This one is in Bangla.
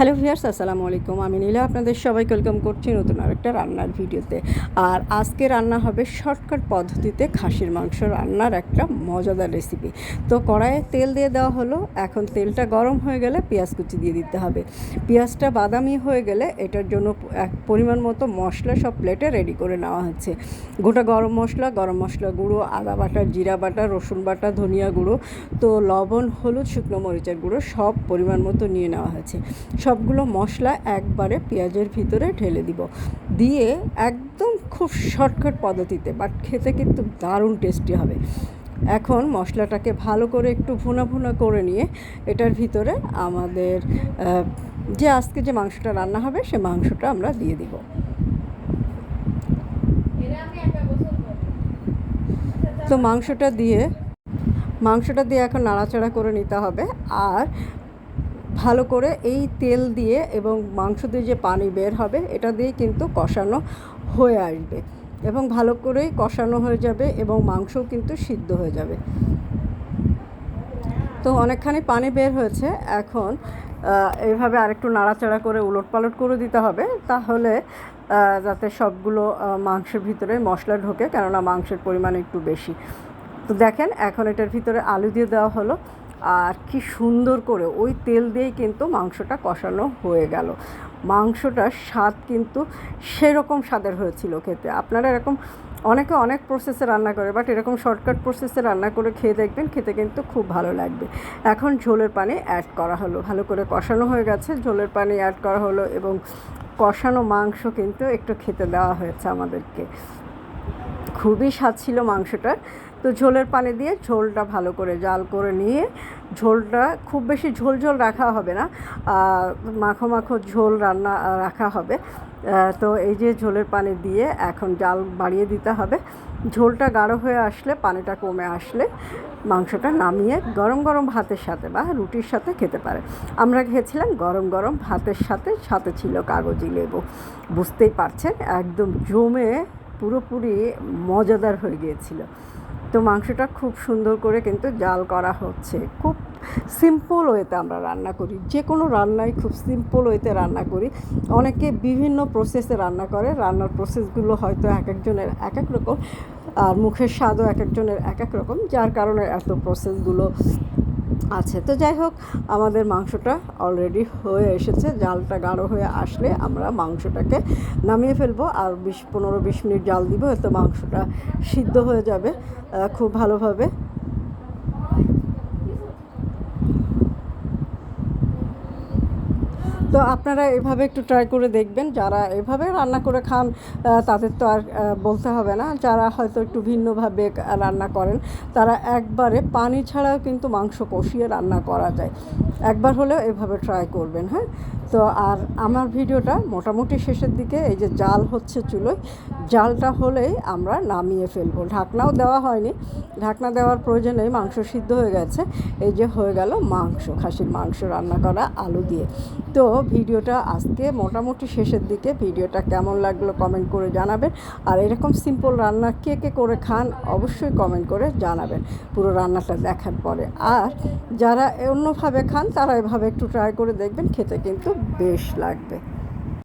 হ্যালো ভিয়ার্স আসসালামু আলাইকুম। আমি নীলা, আপনাদের সবাইকে ওয়েলকাম করছি নতুন আরেকটা রান্নার ভিডিওতে। আর আজকে রান্না হবে শর্টকাট পদ্ধতিতে খাসির মাংস রান্নার একটা মজাদার রেসিপি তো কড়াইয়ে তেল দিয়ে দেওয়া হলো। এখন তেলটা গরম হয়ে গেলে পেঁয়াজ কুচি দিয়ে দিতে হবে। পেঁয়াজটা বাদামি হয়ে গেলে এটার জন্য এক পরিমাণ মতো মশলা সব প্লেটে রেডি করে নেওয়া হচ্ছে। গোটা গরম মশলা গরম মশলা গুঁড়ো, আদা বাটা, জিরা বাটা, রসুন বাটা, ধনিয়া গুঁড়ো, তো লবণ, হলুদ, শুকনো মরিচের গুঁড়ো সব পরিমাণ মতো নিয়ে নেওয়া হয়েছে সবগুলো মশলা একবারে পেঁয়াজের ভিতরে ঢেলে দিব। দিয়ে একদম খুব শর্টকাট পদ্ধতিতে বাট খেতে কিন্তু দারুণ টেস্টি হবে। এখন মশলাটাকে ভালো করে একটু ভুনা ভুনা করে নিয়ে এটার ভিতরে আমাদের যে আজকে যে মাংসটা রান্না হবে, সে মাংসটা আমরা দিয়ে দিব। তো মাংসটা দিয়ে মাংসটা দিয়ে এখন নাড়াচাড়া করে নিতে হবে। আর ভালো করে এই তেল দিয়ে এবং মাংস দিয়ে যে পানি বের হবে, এটা দিয়ে কিন্তু কষানো হয়ে আসবে এবং ভালো করেই কষানো হয়ে যাবে এবং মাংসও কিন্তু সিদ্ধ হয়ে যাবে। তো অনেকখানি পানি বের হয়েছে, এখন এইভাবে আরেকটু নাড়াচাড়া করে উলট পালট করে দিতে হবে তাহলে যাতে সবগুলো মাংসের ভিতরে মশলা ঢোকে কেননা মাংসের পরিমাণ একটু বেশি। তো দেখেন, এখন এটার ভিতরে আলু দিয়ে দেওয়া হলো। আর কি সুন্দর করে ওই তেল দিয়েই কিন্তু মাংসটা কষানো হয়ে গেল। মাংসটার স্বাদ কিন্তু সেরকম স্বাদের হয়েছিল খেতে। আপনারা এরকম অনেকে অনেক প্রসেসে রান্না করে বাট এরকম শর্টকাট প্রসেসে রান্না করে খেয়ে দেখবেন, খেতে কিন্তু খুব ভালো লাগবে। এখন ঝোলের পানি অ্যাড করা হলো। ভালো করে কষানো হয়ে গেছে, ঝোলের পানি অ্যাড করা হলো এবং কষানো মাংস কিন্তু একটু খেতে দেওয়া হয়েছে আমাদেরকে। খুবই স্বাদ ছিল মাংসটার। তো ঝোলের পানি দিয়ে ঝোলটা ভালো করে জাল করে নিয়ে ঝোলটা খুব বেশি ঝোল ঝোল রাখা হবে না মাখো মাখো ঝোল রান্না রাখা হবে। তো এই যে ঝোলের পানি দিয়ে এখন জাল বাড়িয়ে দিতে হবে। ঝোলটা গাঢ় হয়ে আসলে, পানিটা কমে আসলে মাংসটা নামিয়ে গরম গরম ভাতের সাথে বা রুটির সাথে খেতে পারে। আমরা খেয়েছিলাম গরম গরম ভাতের সাথে সাথে ছিল কাগজি লেবু। বুঝতেই পারছেন, একদম জমে পুরোপুরি মজাদার হয়ে গিয়েছিল। তো মাংসটা খুব সুন্দর করে কিন্তু জাল করা হচ্ছে। খুব সিম্পল ওয়েতে আমরা রান্না করি। যে কোনো রান্নাই খুব সিম্পল ওয়েতে রান্না করি। অনেকে বিভিন্ন প্রসেসে রান্না করে। রান্নার প্রসেসগুলো হয়তো এক একজনের এক এক রকম, আর মুখের স্বাদও এক একজনের এক এক রকম, যার কারণে এত প্রসেসগুলো আছে। তো যাই হোক, আমাদের মাংসটা অলরেডি হয়ে এসেছে। জালটা গাঢ় হয়ে আসলে আমরা মাংসটাকে নামিয়ে ফেলব। আর বিশ, পনেরো, বিশ মিনিট জাল দিব, এতে মাংসটা সিদ্ধ হয়ে যাবে খুব ভালোভাবে। তো আপনারা এভাবে একটু ট্রাই করে দেখবেন। যারা এভাবে রান্না করে খান তাদের তো আর বলতে হবে না। যারা হয়তো একটু ভিন্নভাবে রান্না করেন, তারা একবারে পানি ছাড়াও কিন্তু মাংস কষিয়ে রান্না করা যায়। একবার হলেও এভাবে ট্রাই করবেন হ্যাঁ? তো আর আমার ভিডিওটা মোটামুটি শেষের দিকে, এই যে জাল হচ্ছে চুলোয়, জালটা হলেই আমরা নামিয়ে ফেলব। ঢাকনাও দেওয়া হয়নি। ঢাকনা দেওয়ার প্রয়োজন নেই মাংস সিদ্ধ হয়ে গেছে। এই যে হয়ে গেল মাংস, খাসির মাংস রান্না করা আলু দিয়ে। তো ভিডিওটা আজকে মোটামুটি শেষের দিকে। ভিডিওটা কেমন লাগল কমেন্ট করে জানাবেন। আর এরকম সিম্পল রান্না কে কে করে খান অবশ্যই কমেন্ট করে জানাবেন পুরো রান্নাটা দেখার পরে। আর যারা অন্যভাবে খান তারা এভাবে একটু ট্রাই করে দেখবেন, খেতে কিন্তু বেশ লাগবে।